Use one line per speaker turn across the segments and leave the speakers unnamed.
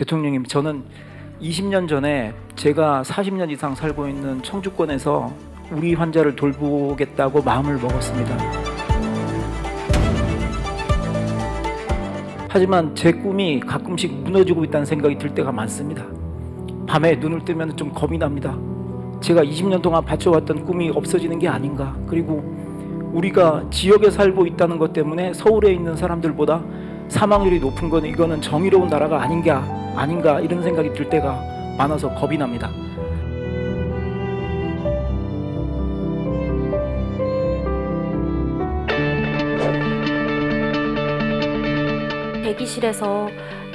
대통령님, 저는 20년 전에 제가 40년 이상 살고 있는 청주권에서 우리 환자를 돌보겠다고 마음을 먹었습니다. 하지만 제 꿈이 가끔씩 무너지고 있다는 생각이 들 때가 많습니다. 밤에 눈을 뜨면 좀 겁이 납니다. 제가 20년 동안 바쳐왔던 꿈이 없어지는 게 아닌가. 그리고 우리가 지역에 살고 있다는 것 때문에 서울에 있는 사람들보다 사망률이 높은 건 이거는 정의로운 나라가 아닌가 아닌가 이런 생각이 들 때가 많아서 겁이 납니다.
대기실에서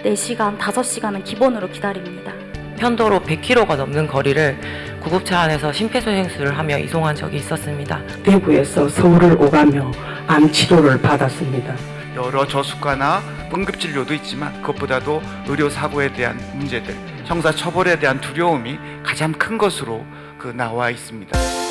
4시간, 5시간은 기본으로 기다립니다.
편도로 100km가 넘는 거리를 구급차 안에서 심폐소생술을 하며 이송한 적이 있었습니다.
대구에서 서울을 오가며 암 치료를 받았습니다.
여러 저수가나 응급 진료도 있지만 그것보다도 의료 사고에 대한 문제들, 형사 처벌에 대한 두려움이 가장 큰 것으로 그 나와 있습니다.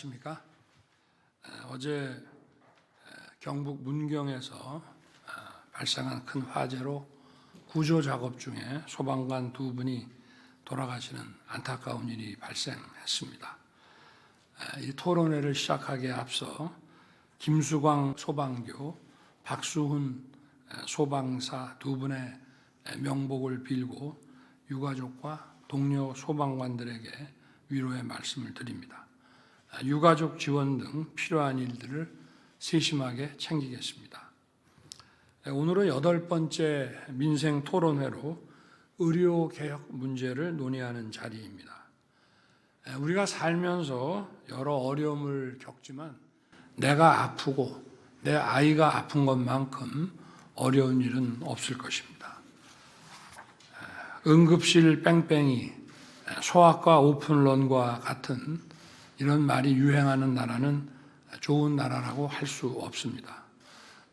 안녕하십니까? 에, 어제 에, 경북 문경에서 어, 발생한 큰 화재로 구조 작업 중에 소방관 두 분이 돌아가시는 안타까운 일이 발생했습니다. 에, 이 토론회를 시작하기에 앞서 김수광 소방교, 박수훈 에, 소방사 두 분의 에, 명복을 빌고 유가족과 동료 소방관들에게 위로의 말씀을 드립니다. 유가족 지원 등 필요한 일들을 세심하게 챙기겠습니다. 네, 오늘은 여덟 번째 민생 토론회로 의료 개혁 문제를 논의하는 자리입니다. 네, 우리가 살면서 여러 어려움을 겪지만 내가 아프고 내 아이가 아픈 것만큼 어려운 일은 없을 것입니다. 네, 응급실 뺑뺑이, 소아과 오픈런과 같은 이런 말이 유행하는 나라는 좋은 나라라고 할 수 없습니다.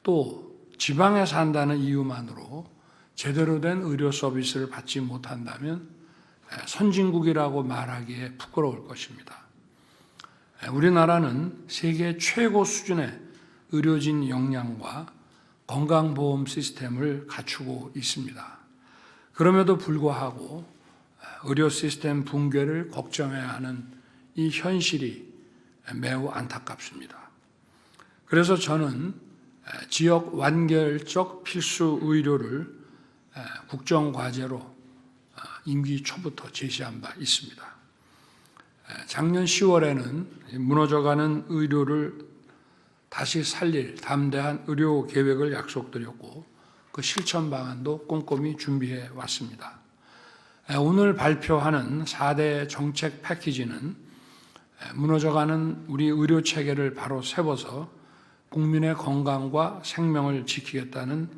또 지방에 산다는 이유만으로 제대로 된 의료 서비스를 받지 못한다면 선진국이라고 말하기에 부끄러울 것입니다. 우리나라는 세계 최고 수준의 의료진 역량과 건강보험 시스템을 갖추고 있습니다. 그럼에도 불구하고 의료 시스템 붕괴를 걱정해야 하는 이 현실이 매우 안타깝습니다. 그래서 저는 지역 완결적 필수 의료를 국정과제로 임기 초부터 제시한 바 있습니다. 작년 10월에는 무너져가는 의료를 다시 살릴 담대한 의료 계획을 약속드렸고 그 실천 방안도 꼼꼼히 준비해 왔습니다. 오늘 발표하는 4대 정책 패키지는 무너져가는 우리 의료 체계를 바로 세워서 국민의 건강과 생명을 지키겠다는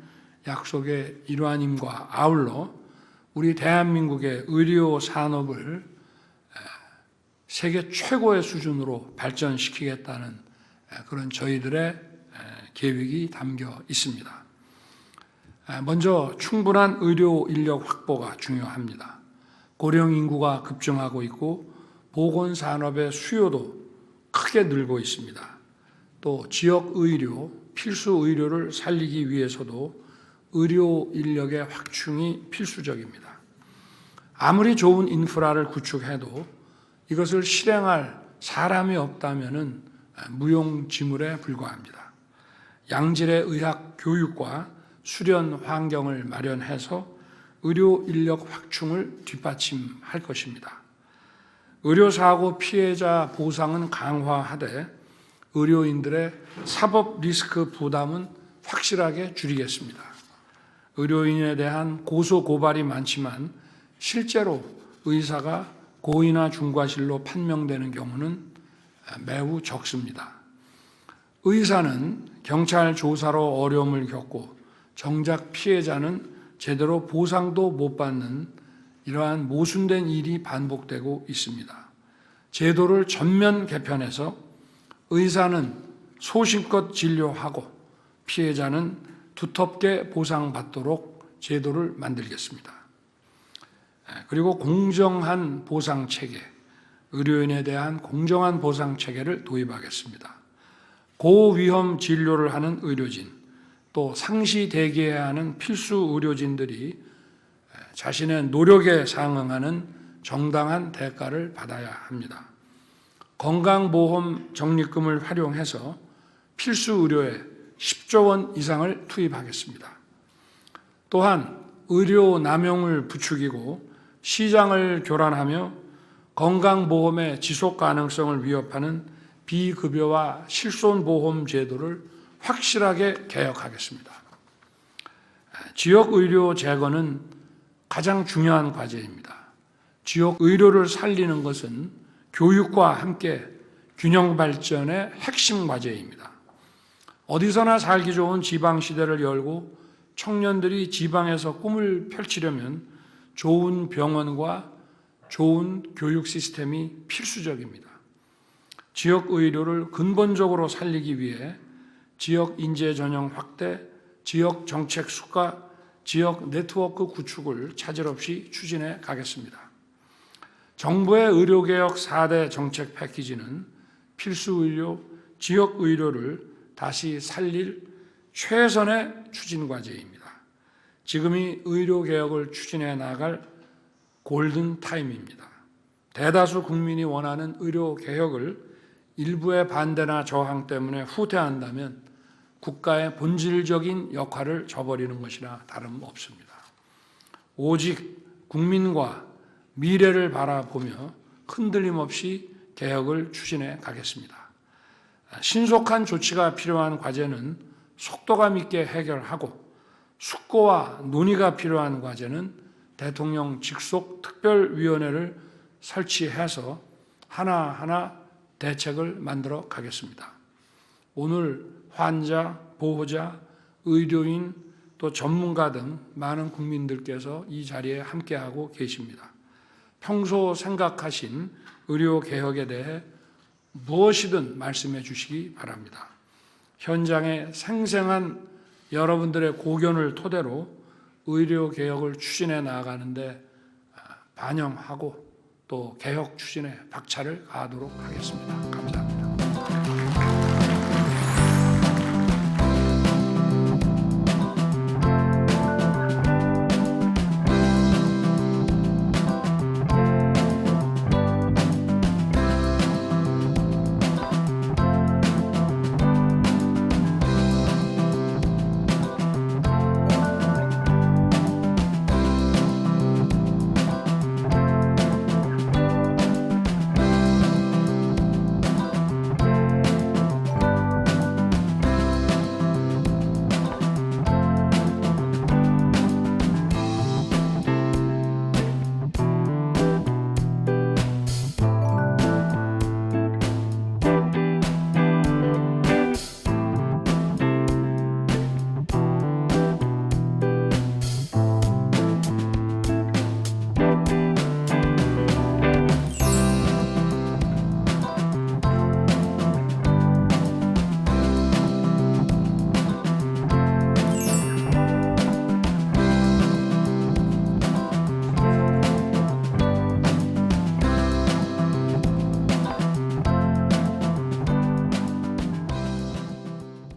약속의 일환임과 아울러 우리 대한민국의 의료 산업을 세계 최고의 수준으로 발전시키겠다는 그런 저희들의 계획이 담겨 있습니다. 먼저 충분한 의료 인력 확보가 중요합니다. 고령 인구가 급증하고 있고 보건 산업의 수요도 크게 늘고 있습니다. 또 지역 의료, 필수 의료를 살리기 위해서도 의료 인력의 확충이 필수적입니다. 아무리 좋은 인프라를 구축해도 이것을 실행할 사람이 없다면은 무용지물에 불과합니다. 양질의 의학 교육과 수련 환경을 마련해서 의료 인력 확충을 뒷받침할 것입니다. 의료사고 피해자 보상은 강화하되 의료인들의 사법 리스크 부담은 확실하게 줄이겠습니다. 의료인에 대한 고소 고발이 많지만 실제로 의사가 고의나 중과실로 판명되는 경우는 매우 적습니다. 의사는 경찰 조사로 어려움을 겪고 정작 피해자는 제대로 보상도 못 받는 이러한 모순된 일이 반복되고 있습니다. 제도를 전면 개편해서 의사는 소신껏 진료하고 피해자는 두텁게 보상받도록 제도를 만들겠습니다. 그리고 공정한 보상 체계, 의료인에 대한 공정한 보상 체계를 도입하겠습니다. 고위험 진료를 하는 의료진, 또 상시 대기해야 하는 필수 의료진들이 자신의 노력에 상응하는 정당한 대가를 받아야 합니다. 건강보험 적립금을 활용해서 필수 의료에 10조 원 이상을 투입하겠습니다. 또한 의료 남용을 부추기고 시장을 교란하며 건강보험의 지속 가능성을 위협하는 비급여와 실손보험 제도를 확실하게 개혁하겠습니다. 지역 의료 재건은 가장 중요한 과제입니다. 지역 의료를 살리는 것은 교육과 함께 균형 발전의 핵심 과제입니다. 어디서나 살기 좋은 지방 시대를 열고 청년들이 지방에서 꿈을 펼치려면 좋은 병원과 좋은 교육 시스템이 필수적입니다. 지역 의료를 근본적으로 살리기 위해 지역 인재 전형 확대, 지역 정책 수가, 지역 네트워크 구축을 차질 없이 추진해 가겠습니다. 정부의 의료개혁 4대 정책 패키지는 필수 의료, 지역 의료를 다시 살릴 최선의 추진 과제입니다. 지금이 의료개혁을 추진해 나갈 골든 타임입니다. 대다수 국민이 원하는 의료개혁을 일부의 반대나 저항 때문에 후퇴한다면 국가의 본질적인 역할을 저버리는 것이나 다름없습니다. 오직 국민과 미래를 바라보며 흔들림 없이 개혁을 추진해 가겠습니다. 신속한 조치가 필요한 과제는 속도감 있게 해결하고 숙고와 논의가 필요한 과제는 대통령 직속 특별위원회를 설치해서 하나하나 대책을 만들어 가겠습니다. 오늘 환자, 보호자, 의료인, 또 전문가 등 많은 국민들께서 이 자리에 함께하고 계십니다. 평소 생각하신 의료 개혁에 대해 무엇이든 말씀해 주시기 바랍니다. 현장의 생생한 여러분들의 고견을 토대로 의료 개혁을 추진해 나아가는데 반영하고 또 개혁 추진에 박차를 가하도록 하겠습니다. 감사합니다.